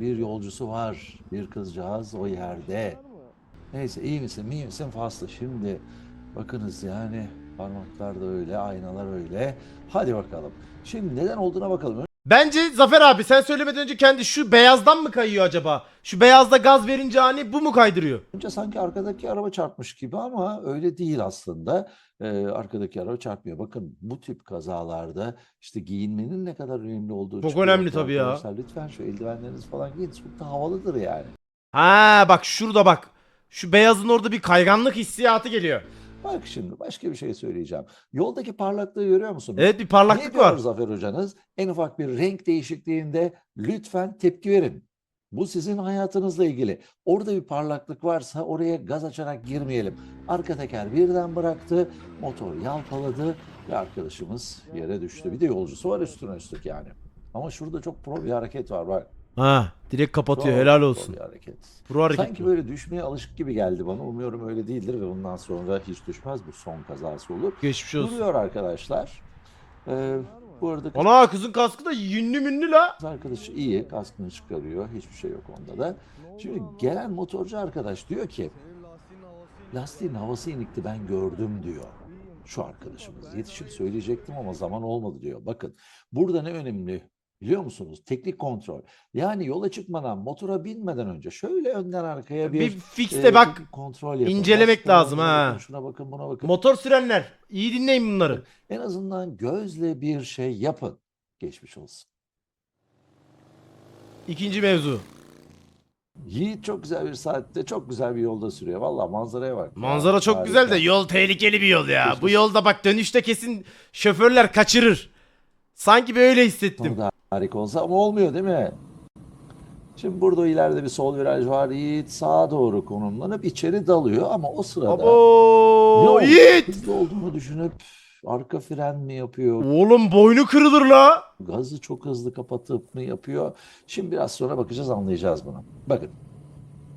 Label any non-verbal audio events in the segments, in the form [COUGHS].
bir yolcusu var. Bir kızcağız o yerde. Neyse iyi misin iyi misin faslı. Şimdi bakınız yani parmaklar da öyle aynalar öyle. Hadi bakalım. Şimdi neden olduğuna bakalım. Bence Zafer abi sen söylemeden önce kendi şu beyazdan mı kayıyor acaba? Şu beyazda gaz verince hani bu mu kaydırıyor? Önce sanki arkadaki araba çarpmış gibi ama öyle değil aslında. Ee, arkadaki araba çarpmıyor. Bakın bu tip kazalarda işte giyinmenin ne kadar önemli olduğu Çok çıkıyor önemli tabii ya. arkadaşlar. Lütfen şu eldivenlerinizi falan giyin. Çok da havalıdır yani. Ha bak şurada bak. Şu beyazın orada bir kayganlık hissiyatı geliyor. Bak şimdi başka bir şey söyleyeceğim. Yoldaki parlaklığı görüyor musun? Evet bir Ne parlaklık diyor var. Zafer hocanız? En ufak bir renk değişikliğinde lütfen tepki verin. Bu sizin hayatınızla ilgili. Orada bir parlaklık varsa oraya gaz açarak girmeyelim. Arka teker birden bıraktı, motor yalpaladı ve arkadaşımız yere düştü. Bir de yolcusu var üstüne üstlük yani. Ama şurada çok pro bir hareket var bak. Ha direkt kapatıyor Çok helal olsun. bir hareket. Pro hareket Sanki bu. böyle düşmeye alışık gibi geldi bana. Umuyorum öyle değildir ve bundan sonra hiç düşmez. Bu son kazası olur. Geçmiş olsun. Duruyor arkadaşlar. Ee, bu arada kız Ana kızın kaskı da yünlü münlü la. arkadaş iyi. Kaskını çıkarıyor. Hiçbir şey yok onda da. Şimdi gelen motorcu arkadaş diyor ki lastiğin havası inikti ben gördüm diyor. Şu arkadaşımız. Yetişip söyleyecektim ama zaman olmadı diyor. Bakın burada ne önemli biliyor musunuz? Teknik kontrol. Yani yola çıkmadan motora binmeden önce şöyle önden arkaya bir, Bir fix e, bak. kontrol yapın. incelemek şuna lazım ha. Şuna bakın buna bakın. Motor sürenler. iyi dinleyin bunları. En azından gözle bir şey yapın. Geçmiş olsun. İkinci mevzu. Yiğit çok güzel bir saatte çok güzel bir yolda sürüyor. Valla manzaraya bak. ya, Manzara çok güzel de harika. yol tehlikeli bir yol ya. Bu Geçmiş. yolda bak dönüşte kesin şoförler kaçırır. Sanki böyle hissettim. Sonu da harika olsa ama olmuyor değil mi? Şimdi burada ileride bir sol viraj var. Yiğit sağa doğru konumlanıp içeri dalıyor ama o sırada ne Abo oldu? Yiğit. Hızlı olduğunu düşünüp arka fren mi yapıyor? Oğlum boynu kırılır la. Gazı çok hızlı kapatıp mı yapıyor? Şimdi biraz sonra bakacağız anlayacağız bunu. Bakın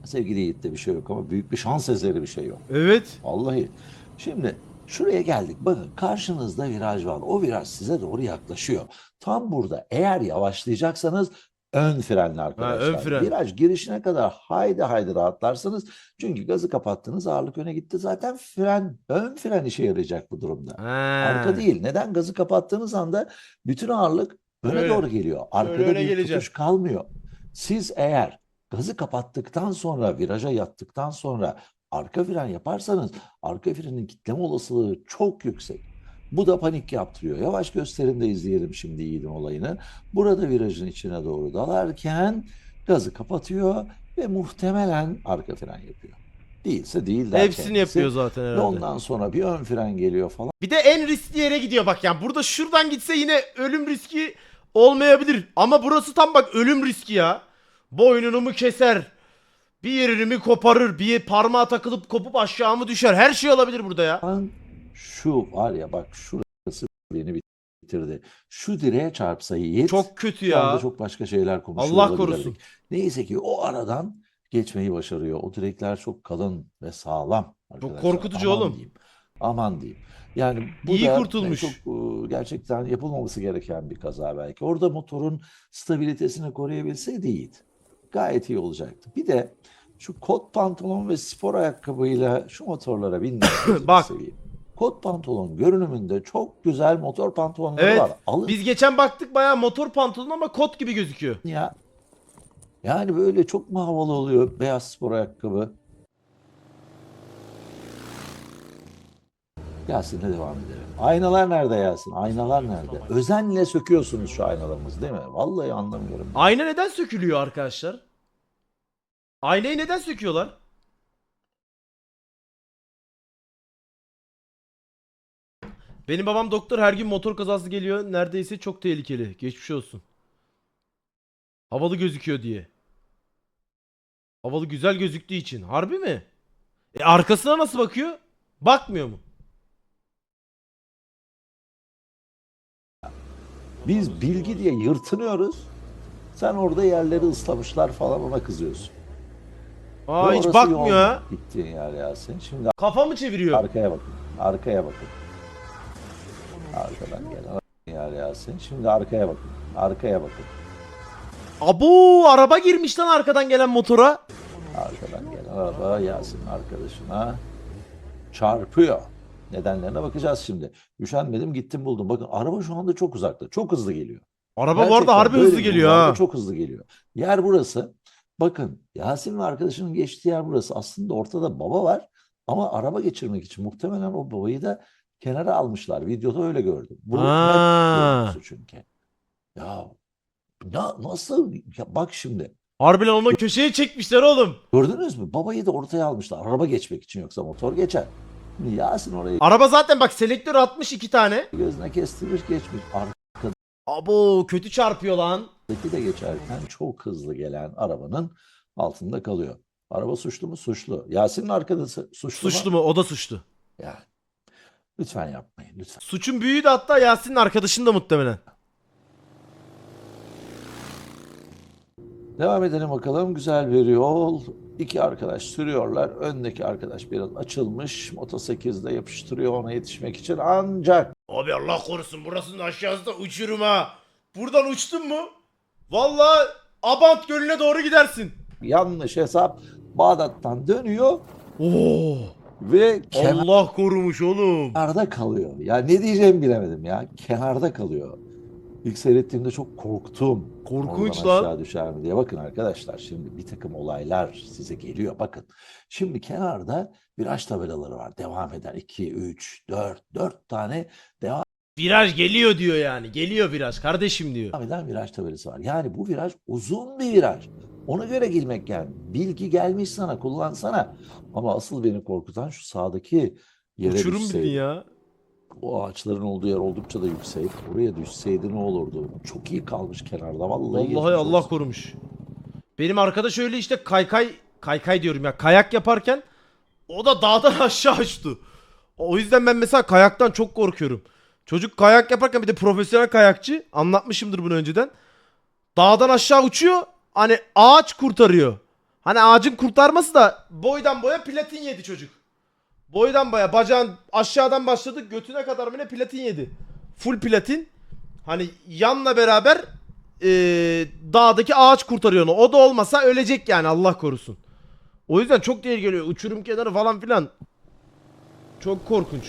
sevgili Yiğit'te bir şey yok ama büyük bir şans eseri bir şey yok. Evet. Vallahi. Şimdi şuraya geldik. Bakın karşınızda viraj var. O viraj size doğru yaklaşıyor. Tam burada eğer yavaşlayacaksanız ön frenle arkadaşlar. ön fren. Viraj girişine kadar haydi haydi rahatlarsınız. Çünkü gazı kapattınız ağırlık öne gitti. Zaten fren, ön fren işe yarayacak bu durumda. Ha. Arka değil. Neden? Gazı kapattığınız anda bütün ağırlık öne Öyle. doğru geliyor. Arkada öne bir gelecek. tutuş kalmıyor. Siz eğer gazı kapattıktan sonra, viraja yattıktan sonra arka fren yaparsanız arka frenin kitleme olasılığı çok yüksek. Bu da panik yaptırıyor. Yavaş gösterin de izleyelim şimdi Yiğit'in olayını. Burada virajın içine doğru dalarken gazı kapatıyor ve muhtemelen arka fren yapıyor. Değilse değil der Hepsini kendisi. yapıyor zaten Ve herhalde. ondan sonra bir ön fren geliyor falan. Bir de en riskli yere gidiyor bak yani. Burada şuradan gitse yine ölüm riski olmayabilir. Ama burası tam bak ölüm riski ya. Boynunu mu keser? Bir yerini mi koparır? Bir parmağı takılıp kopup aşağı mı düşer? Her şey olabilir burada ya. Şu var ya bak şurası beni bitirdi. Şu direğe çarpsa Yiğit. Çok kötü şu anda ya. çok başka şeyler konuşuyor Allah olabilirdik. korusun. Neyse ki o aradan geçmeyi başarıyor. O direkler çok kalın ve sağlam. arkadaşlar. korkutucu Aman oğlum. Diyeyim. Aman diyeyim. Yani bu İyi da kurtulmuş. çok e, gerçekten yapılmaması gereken bir kaza belki. Orada motorun stabilitesini koruyabilseydi Yiğit gayet iyi olacaktı. Bir de şu kot pantolon ve spor ayakkabıyla şu motorlara bindiğinizi [COUGHS] Bak. seveyim. Kot pantolon görünümünde çok güzel motor pantolonları Evet, var. Alın Biz geçen baktık bayağı motor pantolon ama kot gibi gözüküyor. ya. Yani böyle çok mu havalı oluyor beyaz spor ayakkabı? Yasin'le devam edelim. Aynalar nerede Yasin? Aynalar nerede? Özenle söküyorsunuz şu aynalarımızı değil mi? Vallahi anlamıyorum. Ayna neden sökülüyor arkadaşlar? Aynayı neden söküyorlar? Benim babam doktor her gün motor kazası geliyor. Neredeyse çok tehlikeli. Geçmiş olsun. Havalı gözüküyor diye. Havalı güzel gözüktüğü için. Harbi mi? E arkasına nasıl bakıyor? Bakmıyor mu? Biz bilgi diye yırtınıyoruz. Sen orada yerleri ıslamışlar falan ona kızıyorsun. Aa Ve hiç orası bakmıyor ha. Gittiğin yer Yasin. Şimdi Kafa mı çeviriyor? arkaya bakın. Arkaya bakın. Arkadan gelen yer Yasin. Şimdi arkaya bakın. Arkaya bakın. Abo araba girmiş lan arkadan gelen motora. Arkadan gelen araba Yasin arkadaşına çarpıyor. Nedenlerine bakacağız şimdi. Üşenmedim gittim buldum. Bakın araba şu anda çok uzakta. Çok hızlı geliyor. Araba bu arada Gerçekten harbi hızlı geliyor ha. Çok hızlı geliyor. Yer burası. Bakın Yasin ve arkadaşının geçtiği yer burası. Aslında ortada baba var. Ama araba geçirmek için muhtemelen o babayı da kenara almışlar. Videoda öyle gördüm. Bu net Ha. görüntüsü çünkü. Ya, ya nasıl? Ya bak şimdi. Harbiden onu köşeye çekmişler oğlum. Gördünüz mü? Babayı da ortaya almışlar. Araba geçmek için yoksa motor geçer. Yasin orayı Araba zaten bak selektör atmış iki tane. gözüne kestirmiş geçmiş. Abo kötü çarpıyor lan. Arkadaki de geçerken çok hızlı gelen arabanın altında kalıyor. Araba suçlu mu? Suçlu. Yasin'in arkadaşı suçlu, Suçlu mu? mu? O da suçlu. Yani. Lütfen yapmayın lütfen. Suçun büyüğü de hatta Yasin'in arkadaşın da muhtemelen. Devam edelim bakalım. Güzel bir yol. İki arkadaş sürüyorlar. Öndeki arkadaş biraz açılmış. Moto 8'de yapıştırıyor ona yetişmek için. Ancak Abi Allah korusun burasının aşağısı da uçurum ha. Buradan uçtun mu? Vallahi Abant Gölü'ne doğru gidersin. yanlış hesap Bağdat'tan dönüyor Oo. ve Allah korumuş oğlum. kenarda kalıyor. Ya ne diyeceğimi bilemedim ya. Kenarda kalıyor. İlk seyrettiğimde çok korktum. Korkunç Oradan lan. aşağı düşer mi diye. Bakın arkadaşlar şimdi bir takım olaylar size geliyor. Bakın şimdi kenarda viraj tabelaları var. Devam eden 2, 3, 4, 4 tane devam Viraj geliyor diyor yani. Geliyor viraj kardeşim diyor. eden viraj tabelası var. Yani bu viraj uzun bir viraj. Ona göre girmek yani. Bilgi gelmiş sana kullansana. Ama asıl beni korkutan şu sağdaki yere Uçurum düşseydi. bildin ya. O ağaçların olduğu yer oldukça da yüksek. Oraya düşseydi ne olurdu? Çok iyi kalmış kenarda. Vallahi, Vallahi Allah olsun. korumuş. Benim arkadaş öyle işte kaykay kaykay diyorum ya kayak yaparken o da dağdan [LAUGHS] aşağı uçtu. O yüzden ben mesela kayaktan çok korkuyorum. Çocuk kayak yaparken bir de profesyonel kayakçı anlatmışımdır bunu önceden. Dağdan aşağı uçuyor. Hani ağaç kurtarıyor. Hani ağacın kurtarması da boydan boya platin yedi çocuk. Boydan boya bacağın aşağıdan başladı götüne kadar mı ne platin yedi. Full platin. Hani yanla beraber eee, dağdaki ağaç kurtarıyor onu. O da olmasa ölecek yani Allah korusun. O yüzden çok tehlikeli. Uçurum kenarı falan filan. Çok korkunç.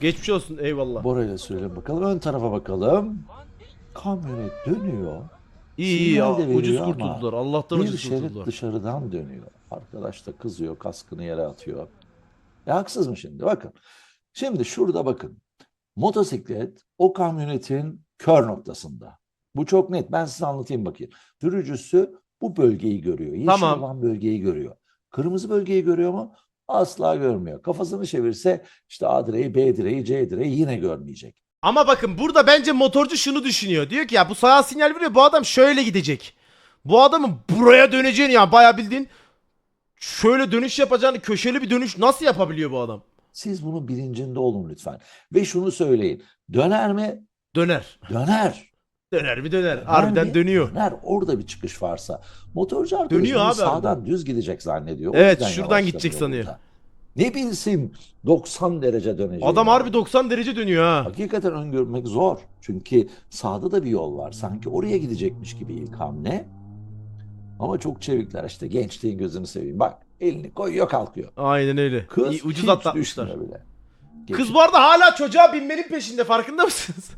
Geçmiş olsun eyvallah. Bora'yla sürelim bakalım. Ön tarafa bakalım. Kamyonet dönüyor. İyi iyi ya. sinyal de veriyor Ucuz ama kurtuldular. Allah'tan bir ucuz şerit kurtuldular. dışarıdan dönüyor. Arkadaş da kızıyor, kaskını yere atıyor. Ya haksız mı şimdi? Bakın. Şimdi şurada bakın. Motosiklet o kamyonetin kör noktasında. Bu çok net. Ben size anlatayım bakayım. Sürücüsü bu bölgeyi görüyor. Yeşil Tamam. olan bölgeyi görüyor. Kırmızı bölgeyi görüyor mu? Asla görmüyor. Kafasını çevirse işte A direği, B direği, C direği yine görmeyecek. Ama bakın burada bence motorcu şunu düşünüyor. Diyor ki ya bu sağa sinyal veriyor. Bu adam şöyle gidecek. Bu adamın buraya döneceğini ya bayağı bildiğin şöyle dönüş yapacağını köşeli bir dönüş nasıl yapabiliyor bu adam? Siz bunun bilincinde olun lütfen. Ve şunu söyleyin. Döner mi? Döner. Döner. Döner mi döner. Döner Harbiden mi? dönüyor. Döner. Orada bir çıkış varsa. Motorcu arkadaş Dönüyor abi sağdan düz gidecek zannediyor. O Evet, şuradan gidecek sanıyor. burada. Ne bilsin 90 derece döneceğini. Adam harbi 90 derece dönüyor ha. Hakikaten öngörmek zor. Çünkü sağda da bir yol var. Sanki oraya gidecekmiş gibi ilk hamle. Ama çok çevikler işte gençliğin gözünü seveyim. Bak elini koyuyor kalkıyor. Aynen öyle. Kız İyi, ucuz hiç atlatmışlar. düşmüyor bile. Kız bu arada hala çocuğa binmenin peşinde farkında mısınız?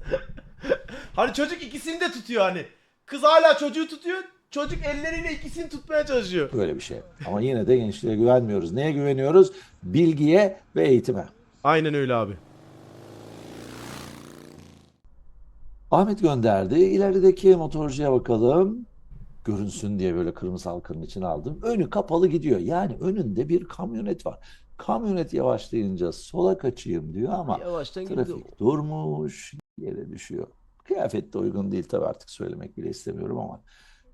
[LAUGHS] hani çocuk ikisini de tutuyor hani. Kız hala çocuğu tutuyor. Çocuk elleriyle ikisini tutmaya çalışıyor. Böyle bir şey. Ama yine de gençliğe güvenmiyoruz. Neye güveniyoruz? Bilgiye ve eğitime. Aynen öyle abi. Ahmet gönderdi. İlerideki motorcuya bakalım. Görünsün diye böyle kırmızı halkanın içine aldım. Önü kapalı gidiyor. Yani önünde bir kamyonet var. Kamyonet yavaşlayınca sola kaçayım diyor ama Yavaştan trafik durmuş, yere düşüyor. Kıyafet de uygun değil tabii artık söylemek bile istemiyorum ama.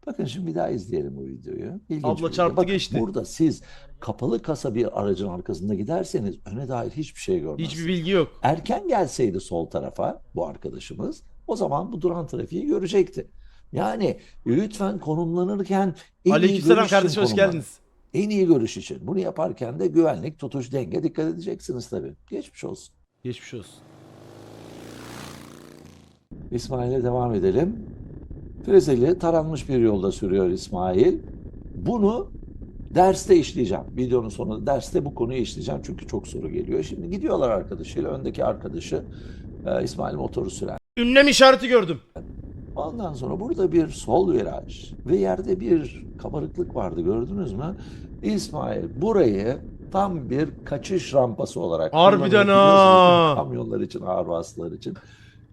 Bakın şimdi bir daha izleyelim bu videoyu. İlginç Abla video. çarptı Bakın geçti. Burada siz kapalı kasa bir aracın arkasında giderseniz öne dair hiçbir şey görmezsiniz. Hiçbir bilgi yok. Erken gelseydi sol tarafa bu arkadaşımız o zaman bu duran trafiği görecekti. Yani lütfen konumlanırken en iyi Aleykümselam için kardeşim hoş konumlanın. geldiniz. En iyi görüş için. Bunu yaparken de güvenlik, tutuş, denge dikkat edeceksiniz tabii. Geçmiş olsun. Geçmiş olsun. İsmail'e devam edelim. Frezeli taranmış bir yolda sürüyor İsmail. Bunu derste işleyeceğim. Videonun sonunda derste bu konuyu işleyeceğim çünkü çok soru geliyor. Şimdi gidiyorlar arkadaşıyla. Öndeki arkadaşı e, İsmail motoru süren. Ünlem işareti gördüm. Ondan sonra burada bir sol viraj ve yerde bir kabarıklık vardı gördünüz mü? İsmail burayı tam bir kaçış rampası olarak Harbiden ha. Kamyonlar için, ağır vasıtalar için.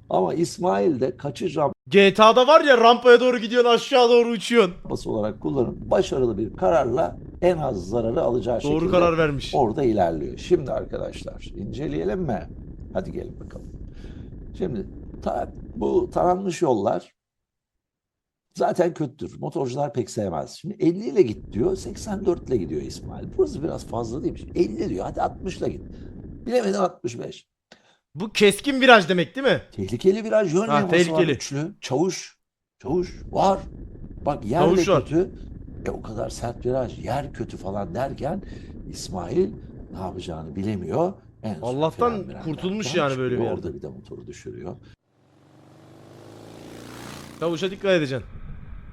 Ama İsmail de kaçış GTA'da var ya rampaya doğru gidiyorsun aşağı doğru uçuyorsun. rampası olarak kullanıp başarılı bir kararla en az zararı alacağı Doğru şekilde karar vermiş. orada ilerliyor. Şimdi arkadaşlar inceleyelim mi? Hadi gelin bakalım. Şimdi ta- bu taranmış yollar zaten kötüdür. Motorcular pek sevmez. Şimdi 50 ile git diyor. 84 ile gidiyor İsmail. Burası biraz fazla değilmiş. 50 diyor. Hadi 60 ile git. Bilemedin 65. Bu keskin viraj demek değil mi? Tehlikeli viraj yön Ha, levhası var tehlikeli. üçlü. Çavuş. Çavuş var. Bak yer Çavuş de var. kötü. E o kadar sert viraj, yer kötü falan derken İsmail ne yapacağını bilemiyor. En Allah'tan kurtulmuş yani böyle bir yerde. Orada bir de motoru düşürüyor. Çavuşa dikkat edeceksin.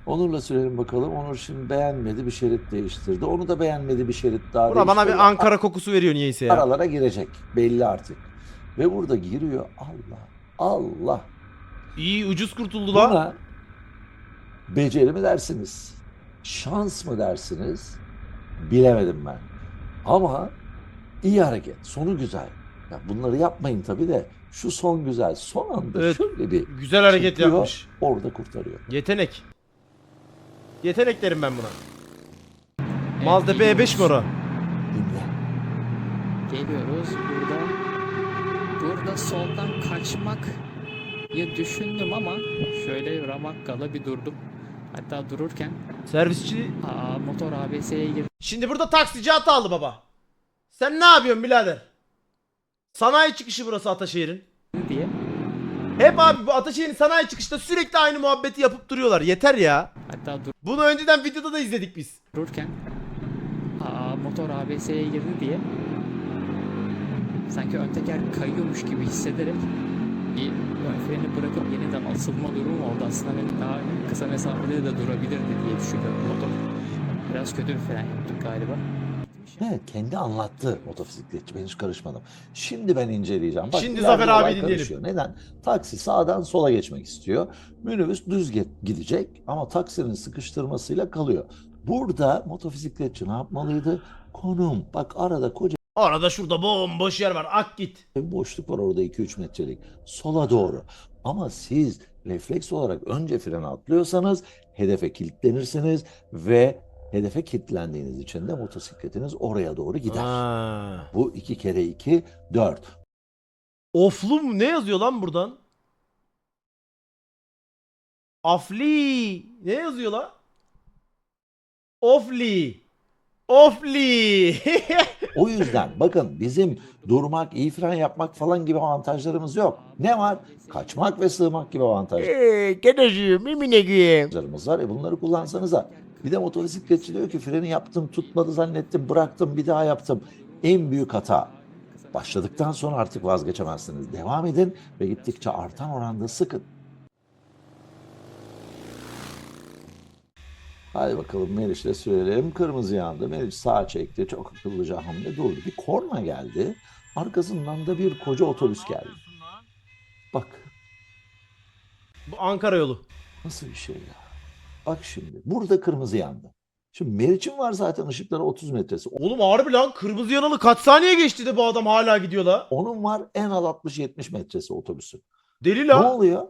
Onur'la sürelim bakalım. Onur şimdi beğenmedi bir şerit değiştirdi. Onu da beğenmedi bir şerit daha Bura bana bir Ankara kokusu veriyor niyeyse ya. Aralara girecek. Belli artık. Ve burada giriyor. Allah. Allah. İyi ucuz kurtuldu la. Buna beceri mi dersiniz? Şans mı dersiniz? Bilemedim ben. Ama iyi hareket. Sonu güzel. Ya bunları yapmayın tabii de şu son güzel. Son anda Evet. şöyle bir Güzel hareket çekiyor, yapmış. Orada kurtarıyor. Yetenek. Yetenek derim ben buna. Maltepe E5 mi ora? Dinle. Geliyoruz burada. Burada soldan kaçmak ya düşündüm ama şöyle ramakkala bir durdum. Hatta dururken Servisçi. aa, motor ABS'ye girdi Şimdi burada taksici hatalı baba. Sen ne yapıyorsun birader? Sanayi çıkışı burası Ataşehir'in. diye. Hep abi bu Ataşehir'in sanayi çıkışta sürekli aynı muhabbeti yapıp duruyorlar. Yeter ya. Hatta Bunu önceden videoda da izledik biz. dururken aa, motor ABS'ye girdi diye. Sanki ön teker kayıyormuş gibi hissederek bir ön freni bırakıp yeniden asılma durumu oldu. Aslında benim daha kısa mesafede de durabilirdi diye düşünüyorum motor. Biraz kötü bir fren yaptık galiba. He, kendi anlattı motosikletçi. Ben hiç karışmadım. Şimdi ben inceleyeceğim. Bak, Şimdi Zafer abi dinleyelim. karışıyor. Neden? Taksi sağdan sola geçmek istiyor. Minibüs düz gidecek ama taksinin sıkıştırmasıyla kalıyor. Burada motosikletçi ne yapmalıydı? Konum. Bak arada koca Arada şurada bomboş yer var. Ak git. bir boşluk var orada 2-3 metrelik. Sola doğru. Ama siz refleks olarak önce frene atlıyorsanız hedefe kilitlenirsiniz ve hedefe kilitlendiğiniz için de motosikletiniz oraya doğru gider. Ha. Bu iki kere iki dört. Oflu? Ne yazıyor lan buradan? Afli. Ne yazıyor la? Ofli. Ofli. [LAUGHS] O yüzden bakın bizim durmak, iyi fren yapmak falan gibi avantajlarımız yok. Ne var? Kaçmak ve sığmak gibi avantajlarımız Gedeciğim, miminegiyim. var. E bunları kullansanıza. Bir de motosikletçi diyor ki freni yaptım, tutmadı zannettim, bıraktım, bir daha yaptım. En büyük hata. Başladıktan sonra artık vazgeçemezsiniz. Devam edin ve gittikçe artan oranda sıkın. Hadi bakalım Meriç'le sürelim. Kırmızı yandı. Meriç sağa çekti. Çok akıllıca hamle durdu. Bir korna geldi. Arkasından da bir koca otobüs geldi. Bak Bu Ankara yolu. nasıl bir şey ya. Bak şimdi burada kırmızı yandı. Şimdi Meriç'in var zaten ışıkları 30 metresi. Oğlum harbi lan kırmızı yanalı kaç saniye geçti de bu adam hala gidiyor la. Onun var en az 60-70 metresi otobüsün. Deli Ne la. oluyor?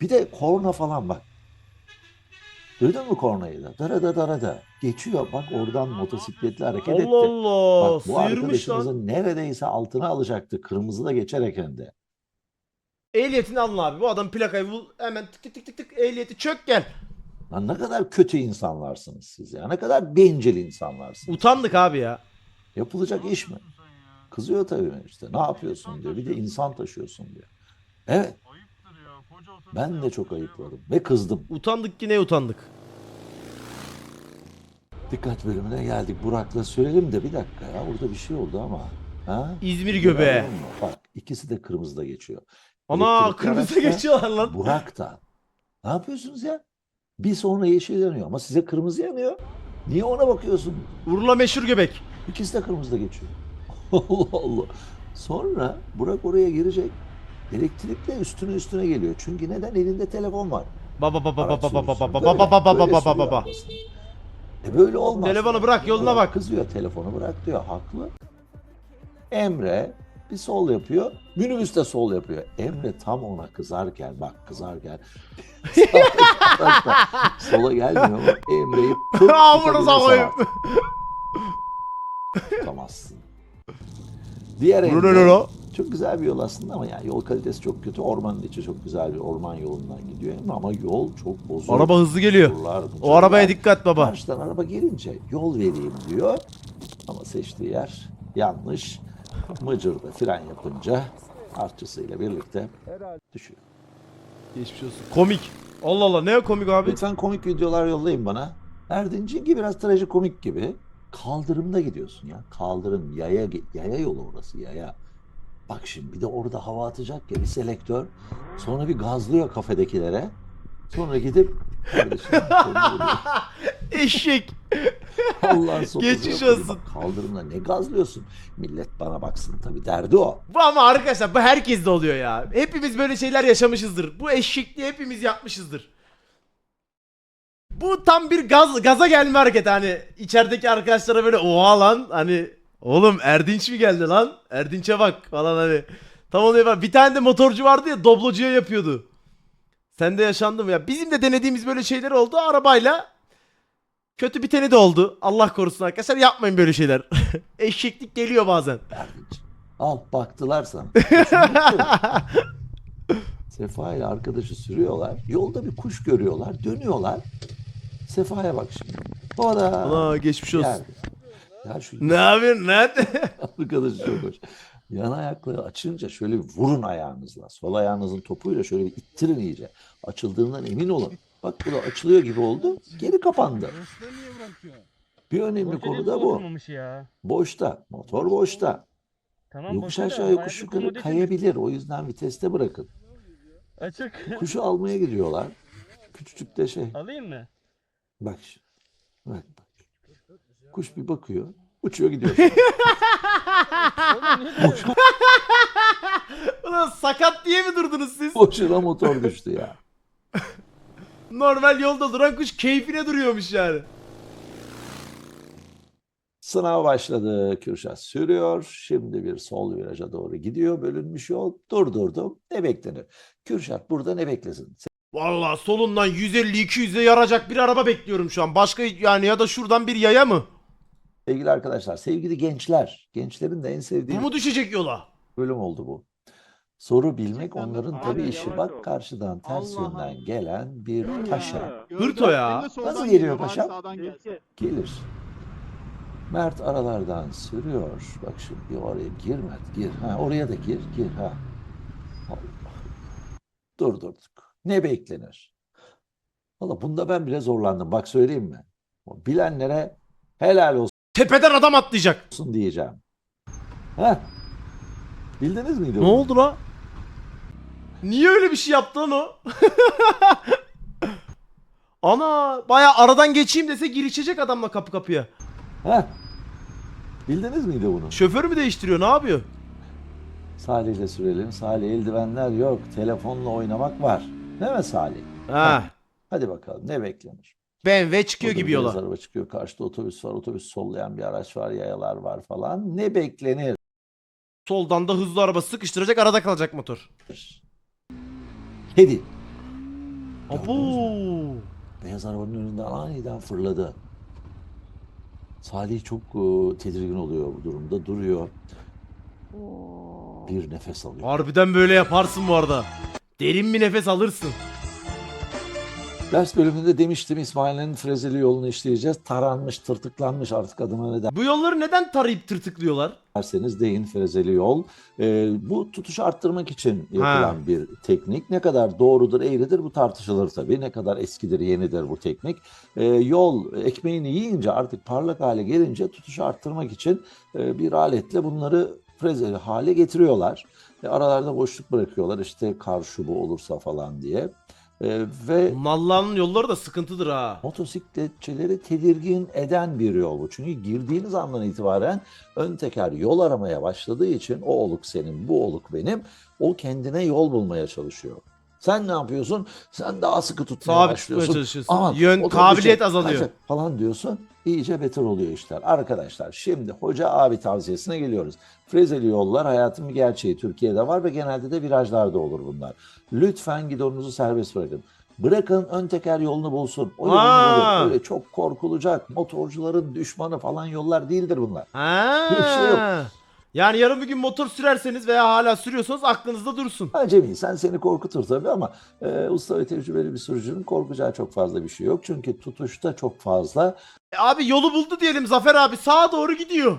Bir de korna falan bak. Duydun mu kornayı da? Dara da dara da. Geçiyor. Bak oradan motosikletli hareket etti. Allah Allah. Bak bu Sıyırmış lan. arkadaşımızın neredeyse altına alacaktı. Kırmızı da geçerek hem de. Ehliyetini alın abi. Bu adam plakayı bul. Hemen tık tık tık tık tık ehliyeti çök gel. Lan ne kadar kötü insanlarsınız siz ya. Ne kadar bencil insanlarsınız. Utandık abi ya. Yapılacak iş mi? Kızıyor tabii işte. Ne yapıyorsun diyor. Bir de insan taşıyorsun diyor. Evet. Ben de çok ayıpladım ve kızdım. Utandık ki ne utandık. Dikkat bölümüne geldik. Burak'la sürelim de bir dakika ya. Burada bir şey oldu ama. Ha? İzmir göbeği. Bak ikisi de kırmızıda geçiyor. Ana Elektrikli kırmızı araçta geçiyorlar lan. Burak da. Ne yapıyorsunuz ya? Bir sonra yeşil yanıyor ama size kırmızı yanıyor. Niye ona bakıyorsun? Urla meşhur göbek. İkisi de kırmızıda geçiyor. Allah Allah. Sonra Burak oraya girecek. Elektrikle üstüne üstüne geliyor. Çünkü neden? Elinde telefon var. Baba baba baba baba baba baba baba baba baba. E böyle olmaz. Telefonu bırak, yoluna bak. Kızıyor telefonu bırak diyor. Haklı. Emre bir sol yapıyor. Minibüs de sol yapıyor. Emre tam ona kızarken bak kızarken [LAUGHS] sola gelmiyor ama Emre'yi [LAUGHS] Amınıza koyayım. tutamazsın. Diğer Emre çok güzel bir yol aslında ama yani yol kalitesi çok kötü. Ormanın içi çok güzel bir orman yolundan gidiyor Emre ama yol çok bozuk. Araba hızlı geliyor. Buralar, O arabaya dikkat baba. Karşıdan araba gelince yol vereyim diyor. Ama seçtiği yer yanlış. Mıcırda fren yapınca artçısıyla birlikte düşüyor. Geçmiş olsun. Komik. Allah Allah ne komik abi? Lütfen komik videolar yollayın bana. Erdinç'inki biraz trajikomik gibi. Kaldırımda gidiyorsun ya. Kaldırım, yaya, yaya yolu orası yaya. Bak şimdi bir de orada hava atacak ya bir selektör. Sonra bir gazlıyor kafedekilere. Sonra gidip. [LAUGHS] Eşek. Allah'ın [LAUGHS] sopası Geçmiş olsun. Bak Kaldırımda ne gazlıyorsun? Millet bana baksın tabii derdi o. Bu ama arkadaşlar bu herkes de oluyor ya. Hepimiz böyle şeyler yaşamışızdır. Bu eşekliği hepimiz yapmışızdır. Bu tam bir gaz gaza gelme hareketi hani içerideki arkadaşlara böyle oha lan hani oğlum Erdinç mi geldi lan? Erdinç'e bak falan hani. Tam oluyor bak. Bir tane de motorcu vardı ya doblocuya yapıyordu. Sende yaşandı mı ya? Bizim de denediğimiz böyle şeyler oldu arabayla. Kötü biteni de oldu. Allah korusun arkadaşlar yapmayın böyle şeyler. [LAUGHS] Eşeklik geliyor bazen. Al baktılar sana. [LAUGHS] Sefa ile arkadaşı sürüyorlar. Yolda bir kuş görüyorlar. Dönüyorlar. Sefa'ya bak şimdi. Da Ana geçmiş olsun. geldi. Ya şu Ne yapıyorsun lan? [LAUGHS] arkadaşı çok hoş. Yan ayakları açınca şöyle bir vurun ayağınızla. Sol ayağınızın topuyla şöyle bir ittirin iyice. Açıldığından emin olun. Bak bu da açılıyor gibi oldu. Geri kapandı. Bir önemli konu da bu. Ya. Boşta. Motor boşta. Tamam Yokuş aşağı yokuş yukarı kayabilir. O yüzden viteste bırakın. Açık. Kuşu almaya gidiyorlar. Küçücük de şey. Alayım mı? Bak şimdi. Bak bak. Kuş bir bakıyor. Uçuyor gidiyor. [LAUGHS] Ulan sakat diye mi durdunuz siz? Boşuna motor düştü ya. [LAUGHS] Normal yolda duran kuş keyfine duruyormuş yani. Sınav başladı. Kürşat sürüyor. Şimdi bir sol viraja doğru gidiyor. Bölünmüş yol. Durdurdum. Ne beklenir? Kürşat burada ne beklesin? Vallahi solundan 150-200'e yaracak bir araba bekliyorum şu an. Başka yani ya da şuradan bir yaya mı? Sevgili arkadaşlar, sevgili gençler. Gençlerin de en Bu sevdiği mu düşecek yola? bölüm oldu bu. Soru bilmek Gerçekten onların Abi tabii yavaş işi. ol. Bak karşıdan ters Allah yönden Allah. gelen bir taşa Hırto ya. Nasıl geliyor paşam? Sağdan gel. gelir. Mert aralardan sürüyor. Bak şimdi bir oraya gir Mert gir. Ha, oraya da gir gir. Ha. Allah. Durdurduk. Ne beklenir? Valla bunda ben bile zorlandım. Bak söyleyeyim mi? Bilenlere helal Tepeden adam atlayacak. olsun diyeceğim. Ha? Bildiniz miydi Ne bunu? oldu la? Niye öyle bir şey yaptı lan o? [LAUGHS] Ana baya aradan geçeyim dese girişecek adamla kapı kapıya. Ha? Bildiniz miydi bunu? Şoför mü değiştiriyor ne yapıyor? Salih ile sürelim. Salih eldivenler yok. Telefonla oynamak var. Değil mi Salih? Ha. Hadi bakalım ne beklenir? BMW çıkıyor Orada gibi yola. araba çıkıyor. Karşıda otobüs var. Otobüs sollayan bir araç var. Yayalar var falan. Ne beklenir? Soldan da hızlı araba sıkıştıracak arada kalacak motor. Kedi. Abo. Beyaz arabanın önünden aniden fırladı. Salih çok e, tedirgin oluyor bu durumda. Duruyor. Bir nefes alıyor. Harbiden böyle yaparsın bu arada. Derin bir nefes alırsın. Ders bölümünde demiştim İsmail'in frezeli yolunu işleyeceğiz. Taranmış, tırtıklanmış artık adına ne Bu yolları neden tarayıp tırtıklıyorlar? derseniz deyin frezeli yol. Ee, bu tutuşu arttırmak için yapılan Ha. bir teknik. Ne kadar doğrudur, eğridir bu tartışılır tabii. Ne kadar eskidir, yenidir bu teknik. Ee, yol ekmeğini yiyince artık parlak hale gelince tutuşu arttırmak için e, bir aletle bunları frezeli hale getiriyorlar. E, aralarda boşluk bırakıyorlar işte kar şubu olursa falan diye. Ee, ve Nallanın yolları da sıkıntıdır ha. motosikletçileri tedirgin eden bir yol bu. Çünkü girdiğiniz andan itibaren ön teker yol aramaya başladığı için o oluk senin, bu oluk benim. O kendine yol bulmaya çalışıyor. Sen ne yapıyorsun? Sen daha sıkı tutmaya Sabit başlıyorsun. çalışıyorsun. Aman, Yön, kabiliyet azalıyor. kaçak falan diyorsun. İyice beter oluyor işler. Arkadaşlar şimdi hoca abi tavsiyesine geliyoruz. Frezeli yollar hayatın bir gerçeği. Türkiye'de var ve genelde de virajlarda olur bunlar. Lütfen gidonunuzu serbest bırakın. Bırakın ön teker yolunu bulsun. O yolunu Aa. bulur. Öyle çok korkulacak, motorcuların düşmanı falan yollar değildir bunlar. Ha. Bir şey yok. Yani yarın bir gün motor sürerseniz veya hala sürüyorsanız aklınızda dursun. Acemi sen seni korkutur tabii ama e, usta ve tecrübeli bir sürücünün korkacağı çok fazla bir şey yok. Çünkü tutuşta çok fazla E abi yolu buldu diyelim Zafer abi sağa doğru gidiyor.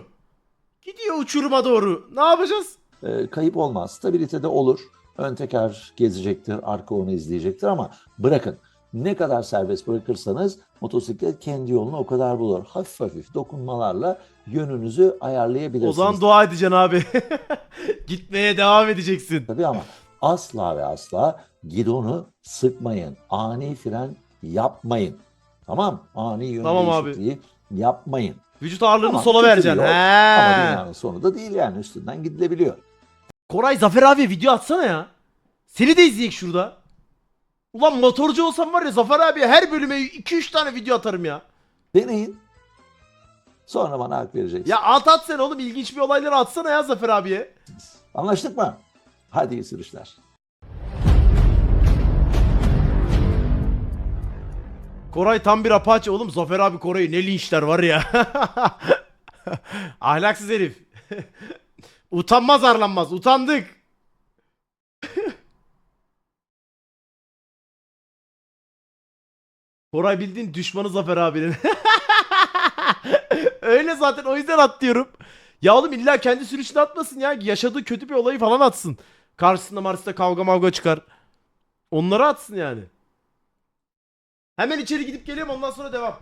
Gidiyor uçuruma doğru. Ne yapacağız? e, kayıp olmaz. Stabilitede olur. Ön teker gezecektir, arka onu izleyecektir ama bırakın. Ne kadar serbest bırakırsanız motosiklet kendi yolunu o kadar bulur. Hafif hafif dokunmalarla yönünüzü ayarlayabilirsiniz. O zaman dua edeceksin abi. [LAUGHS] Gitmeye devam edeceksin. Tabii ama asla ve asla gidonu sıkmayın. Ani fren yapmayın. Tamam? Ani yön Tamam abi. değişikliği yapmayın. Vücut ağırlığını Tamam, sola vereceksin. yol Ama dünyanın sonu da değil yani üstünden gidilebiliyor. Koray Zafer abi video atsana ya. Seni de izleyek şurada. Ulan motorcu olsam var ya Zafer abi her bölüme 2-3 tane video atarım ya. Deneyin. Sonra bana hak vereceksiniz. Ya at at sen oğlum ilginç bir olayları atsana ya Zafer abiye. Anlaştık mı? Hadi iyi sürüşler. Koray tam bir apaçı oğlum. Zafer abi Koray'ı ne linçler var ya. [LAUGHS] Ahlaksız herif. [LAUGHS] Utanmaz arlanmaz. Utandık. Koray bildiğin düşmanı Zafer abinin. [LAUGHS] Öyle zaten o yüzden at diyorum. Ya oğlum illa kendi sürüşünü atmasın ya. Yaşadığı kötü bir olayı falan atsın. Karşısında Mars'ta kavga mavga çıkar. Onları atsın yani. Hemen içeri gidip geliyorum ondan sonra devam.